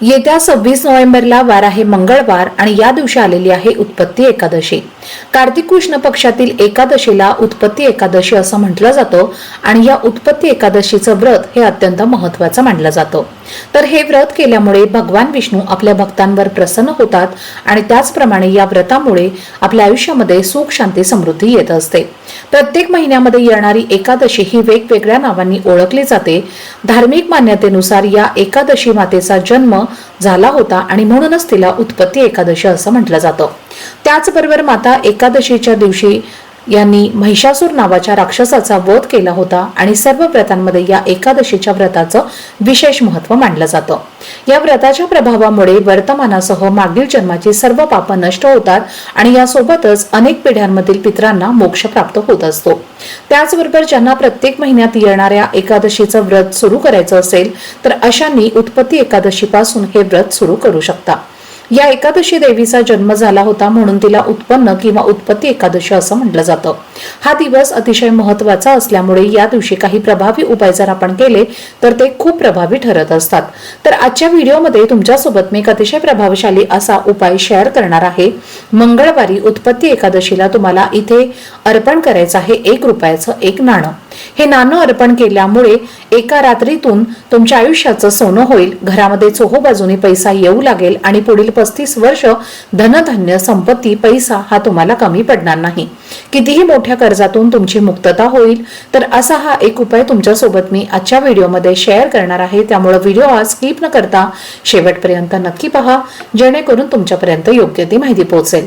येत्या सव्वीस नोव्हेंबरला वार आहे मंगळवार आणि या दिवशी आलेली आहे उत्पत्ती एकादशी. कार्तिक कृष्ण पक्षातील एकादशीला उत्पत्ती एकादशी असं म्हटलं जातं आणि या उत्पत्ती एकादशीचं व्रत हे अत्यंत महत्वाचं मानलं जातं. तर हे व्रत केल्यामुळे भगवान विष्णू आपल्या भक्तांवर प्रसन्न होतात आणि त्याचप्रमाणे या व्रतामुळे आपल्या आयुष्यामध्ये सुख शांती समृद्धी येत असते. प्रत्येक महिन्यामध्ये येणारी एकादशी ही वेगवेगळ्या नावांनी ओळखली जाते. धार्मिक मान्यतेनुसार या एकादशी मातेचा जन्म झाला होता आणि म्हणूनच तिला उत्पत्ती एकादशी असं म्हटलं जातं. त्याचबरोबर माता एकादशीच्या दिवशी यांनी महिषासूर नावाच्या राक्षसाचा वध केला होता आणि सर्व व्रतांमध्ये या एकादशीच्या व्रताचं विशेष महत्त्व मानलं जातं. या व्रताच्या प्रभावामुळे वर्तमानासह मागील जन्माची सर्व पाप नष्ट होतात आणि यासोबतच अनेक पिढ्यांमधील पितरांना मोक्ष प्राप्त होत असतो. त्याचबरोबर ज्यांना प्रत्येक महिन्यात येणाऱ्या एकादशीचं व्रत सुरू करायचं असेल तर अशांनी उत्पत्ती एकादशीपासून हे व्रत सुरू करू शकता. या एकादशी देवीचा जन्म झाला होता म्हणून तिला उत्पन्न किंवा उत्पत्ती एकादशी असं म्हटलं जातं. हा दिवस अतिशय महत्त्वाचा असल्यामुळे या दिवशी काही प्रभावी उपाय जर आपण केले तर ते खूप प्रभावी ठरत असतात. तर आजच्या व्हिडिओमध्ये तुमच्यासोबत मी एक अतिशय प्रभावशाली असा उपाय शेअर करणार आहे. मंगळवारी उत्पत्ती एकादशीला तुम्हाला इथे अर्पण करायचं आहे एक रुपयाचं एक नाणं. हे नाणं अर्पण केल्यामुळे एका रात्रीतून तुमच्या आयुष्याचं सोनं होईल. घरामध्ये चोहो बाजूने पैसा येऊ लागेल आणि पुढील पस्तीस वर्ष धनधान्य संपत्ती पैसा हा तुम्हाला कमी पडणार नाही. कितीही मोठ्या कर्जातून तुमची मुक्तता होईल तर असा हा एक उपाय तुमच्यासोबत मी आजच्या व्हिडिओमध्ये शेअर करणार आहे. त्यामुळे व्हिडिओ हा स्किप न करता शेवटपर्यंत नक्की पहा जेणेकरून तुमच्यापर्यंत योग्य ती माहिती पोहोचेल.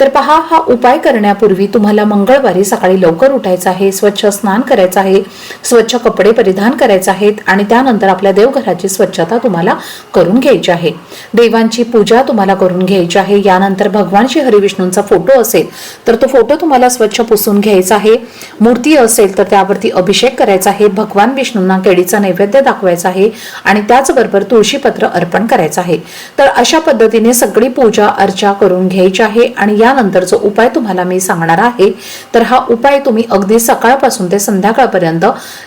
तर पहा हा उपाय करण्यापूर्वी तुम्हाला मंगळवारी सकाळी लवकर उठायचं आहे स्वच्छ स्नान करायचं आहे स्वच्छ कपडे परिधान करायचे आहेत आणि त्यानंतर आपल्या देवघराची स्वच्छता तुम्हाला करून घ्यायची आहे. देवांची पूजा तुम्हाला करून घ्यायची आहे. यानंतर भगवान श्री हरिविष्णूंचा फोटो असेल तर तो फोटो तुम्हाला स्वच्छ पुसून घ्यायचा आहे. मूर्ती असेल तर त्यावरती अभिषेक करायचा आहे. भगवान विष्णूंना केळीचा नैवेद्य दाखवायचा आहे आणि त्याचबरोबर तुळशीपत्र अर्पण करायचं आहे. तर अशा पद्धतीने सगळी पूजा अर्चा करून घ्यायची आहे आणि यानंतर जो उपाय तुम्हाला मी सांगणार आहे तर हा उपाय तुम्ही अगदी सकाळपासून ते संध्याकाळपर्यंत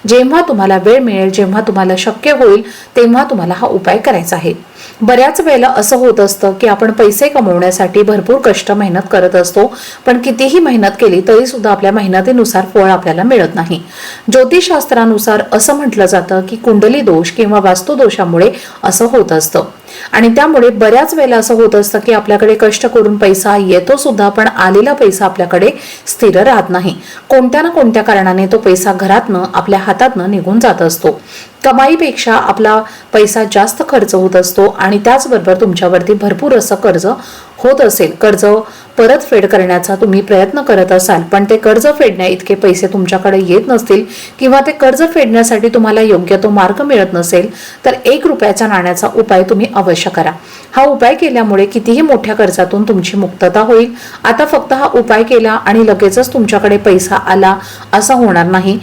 जेव्हा तुम्हाला वेळ मिळेल जेव्हा तुम्हाला शक्य होईल तेव्हा तुम्हाला हा उपाय करायचा आहे. बऱ्याच वेळेला असं होत असतं की आपण पैसे कमवण्यासाठी भरपूर कष्ट मेहनत करत असतो पण कितीही मेहनत केली तरी सुद्धा आपल्या मेहनतीनुसार फळ आपल्याला मिळत नाही. ज्योतिषशास्त्रानुसार असं म्हटलं जातं की कुंडली दोष किंवा वास्तुदोषामुळे असं होत असतं. आणि त्यामुळे बऱ्याच वेळेला असं होत असतं की आपल्याकडे कष्ट करून पैसा येतो सुद्धा पण आलेला पैसा आपल्याकडे स्थिर राहत नाही. कोणत्या ना कोणत्या कारणाने तो पैसा घरातनं आपल्या हातातनं निघून जात असतो. कमाईपेक्षा आपला पैसा जास्त खर्च होत असतो आणि त्याचबरोबर तुमच्यावरती भरपूर असं कर्ज होत असेल कर्ज परतफेड करण्याचा तुम्ही प्रयत्न करत असाल पण ते कर्ज फेडण्या इतके पैसे तुमच्याकडे येत नसतील किंवा ते कर्ज फेडण्यासाठी तुम्हाला योग्य तो मार्ग मिळत नसेल तर एक रुपयाच्या नाण्याचा उपाय तुम्ही अवश्य करा. हा उपाय केल्यामुळे कितीही मोठ्या कर्जातून तुमची मुक्तता होईल. आता फक्त हा उपाय केला आणि लगेचच तुमच्याकडे पैसा आला असं होणार नाही.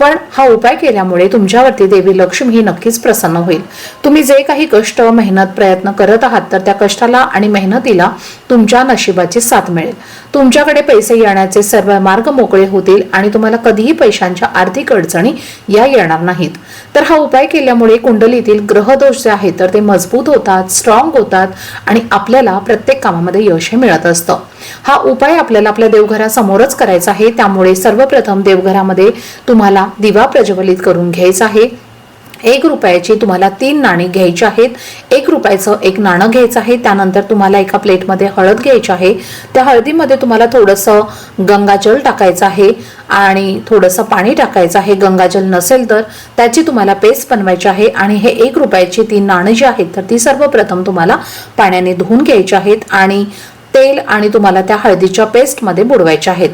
पण हा उपाय केल्यामुळे तुमच्यावरती देवी लक्ष्मी ही नक्कीच प्रसन्न होईल. तुम्ही जे काही कष्ट मेहनत प्रयत्न करत आहात तर त्या कष्टाला आणि मेहनतीला तुमच्या नशिबाची साथ मिळेल. तुमच्याकडे पैसे येण्याचे सर्व मार्ग मोकळे होतील आणि तुम्हाला कधीही पैशांच्या आर्थिक अडचणी या येणार नाहीत. तर हा उपाय केल्यामुळे कुंडलीतील ग्रहदोष जे आहेत तर ते मजबूत होतात स्ट्रॉंग होतात आणि आपल्याला प्रत्येक कामामध्ये यश हे मिळत असतं. हा उपाय आपल्याला आपल्या देवघरासमोरच करायचा आहे. त्यामुळे सर्वप्रथम देवघरामध्ये तुम्हाला दिवा प्रज्वलित करून घ्यायचा आहे. एक रुपयाची तुम्हाला तीन नाणी घ्यायची आहेत. एक रुपयाचं एक नाणं घ्यायचं आहे. त्यानंतर तुम्हाला एका प्लेटमध्ये हळद घ्यायची आहे. त्या हळदीमध्ये तुम्हाला थोडंसं गंगाजल टाकायचं आहे आणि थोडंसं पाणी टाकायचं आहे. गंगाजल नसेल तर त्याची तुम्हाला पेस्ट बनवायची आहे आणि हे एक रुपयाची तीन नाणं जी आहेत तर ती सर्वप्रथम तुम्हाला पाण्याने धुवून घ्यायची आहेत आणि तेल आणि तुम्हाला त्या हळदीच्या पेस्टमध्ये बुडवायच्या आहेत.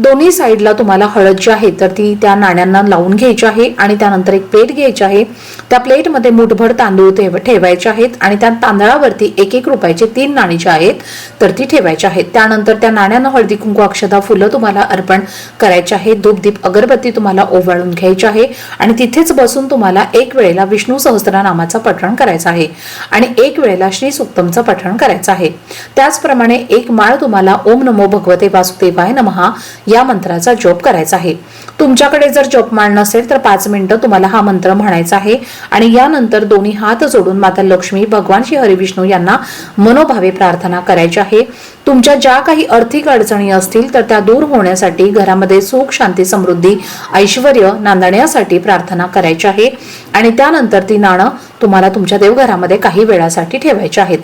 दोन्ही साईडला तुम्हाला हळद जी आहे तर ती त्या नाण्यांना लावून घ्यायची आहे आणि त्यानंतर एक प्लेट घ्यायची आहे. त्या प्लेटमध्ये मुठभर तांदूळ ठेवायचे आहेत आणि त्या तांदळावरती एक एक रुपयाचे तीन नाणी जी आहेत तर ती ठेवायची आहेत. त्यानंतर त्या नाण्यांना हळदी कुंकू अक्षदा फुलं तुम्हाला अर्पण करायचे आहे. धूपदीप अगरबत्ती तुम्हाला ओवाळून घ्यायची आहे आणि तिथेच बसून तुम्हाला एक वेळेला विष्णू सहस्त्रनामाचा पठण करायचं आहे आणि एक वेळेला श्री सुक्तमचं पठण करायचं आहे. त्याचप्रमाणे एक माळ तुम्हाला ओम नमो भगवते वासुदेवाय नमहा या मंत्राचा जप करायचा आहे. तुमच्याकडे जर जपमाळ नसेल तर पाच मिनिटं तुम्हाला हा मंत्र म्हणायचा आहे. आणि यानंतर दोन्ही हात जोडून माता लक्ष्मी भगवान श्री हरिविष्णू यांना मनोभावे प्रार्थना करायची आहे. तुमच्या ज्या काही आर्थिक अडचणी असतील तर त्या दूर होण्यासाठी घरामध्ये सुख शांती समृद्धी ऐश्वर नांदण्यासाठी प्रार्थना करायची आहे. आणि त्यानंतर ती नाणं तुम्हाला तुमच्या देवघरामध्ये काही वेळासाठी ठेवायची आहेत.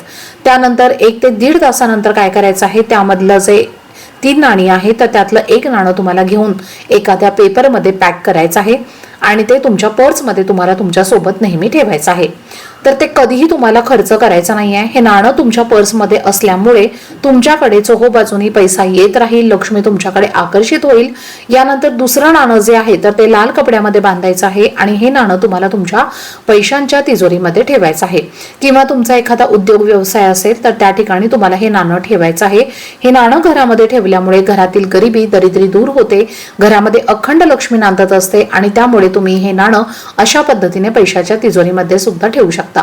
त्यानंतर एक ते दीड तासानंतर काय करायचं आहे? त्यामधलं जे तीन नाणी आहे तर त्यातलं एक नाणं तुम्हाला घेऊन एखाद्या पेपरमध्ये पॅक करायचं आहे. आणि ते तुमच्या पर्समध्ये तुम्हाला तुमच्यासोबत नेहमी ठेवायचं आहे. तर ते कधीही तुम्हाला खर्च करायचा नाही आहे हे नाणं तुमच्या पर्समध्ये असल्यामुळे तुमच्याकडे चोहोबाजूनी पैसा येत राहील लक्ष्मी तुमच्याकडे आकर्षित होईल. यानंतर दुसरं नाणं जे आहे तर ते लाल कपड्यामध्ये बांधायचं आहे आणि हे नाणं तुम्हाला तुमच्या पैशांच्या तिजोरीमध्ये ठेवायचं आहे. किंवा तुमचा एखादा उद्योग व्यवसाय असेल तर त्या ठिकाणी तुम्हाला हे नाणं ठेवायचं आहे. हे नाणं घरामध्ये ठेवल्यामुळे घरातील गरिबी दरिद्री दूर होते. घरामध्ये अखंड लक्ष्मी नांदत असते आणि त्यामुळे तुम्ही हे नाणं अशा पद्धतीने पैशाच्या तिजोरीमध्ये सुद्धा ठेवू शकता.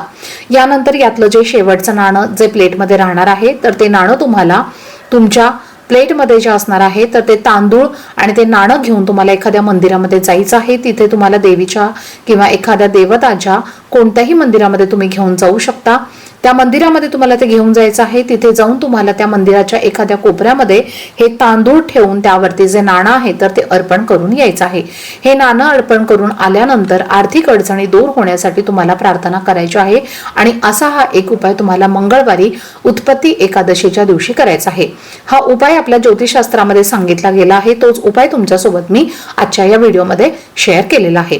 यानंतर यातलं जे शेवटचं नाणं जे प्लेटमध्ये राहणार आहे तर ते नाणं तुम्हाला तुमच्या प्लेटमध्ये जे असणार आहे तर ते तांदूळ आणि ते नाणं घेऊन तुम्हाला एखाद्या मंदिरामध्ये जायचं आहे तिथे तुम्हाला देवीच्या किंवा एखाद्या देवताच्या कोणत्याही मंदिरामध्ये तुम्ही घेऊन जाऊ शकता. त्या मंदिरामध्ये तुम्हाला ते घेऊन जायचं आहे तिथे जाऊन तुम्हाला त्या मंदिराच्या एखाद्या कोपऱ्यामध्ये हे तांदूळ ठेवून त्यावरती जे नाणं आहे तर ते अर्पण करून यायचं आहे. हे नाणं अर्पण करून आल्यानंतर आर्थिक अडचणी दूर होण्यासाठी तुम्हाला प्रार्थना करायची आहे आणि असा हा एक उपाय तुम्हाला मंगळवारी उत्पत्ती एकादशीच्या दिवशी करायचा आहे. हा उपाय आपल्या ज्योतिषशास्त्रामध्ये सांगितला गेला आहे. तोच उपाय तुमच्यासोबत मी आजच्या या व्हिडिओमध्ये शेअर केलेला आहे.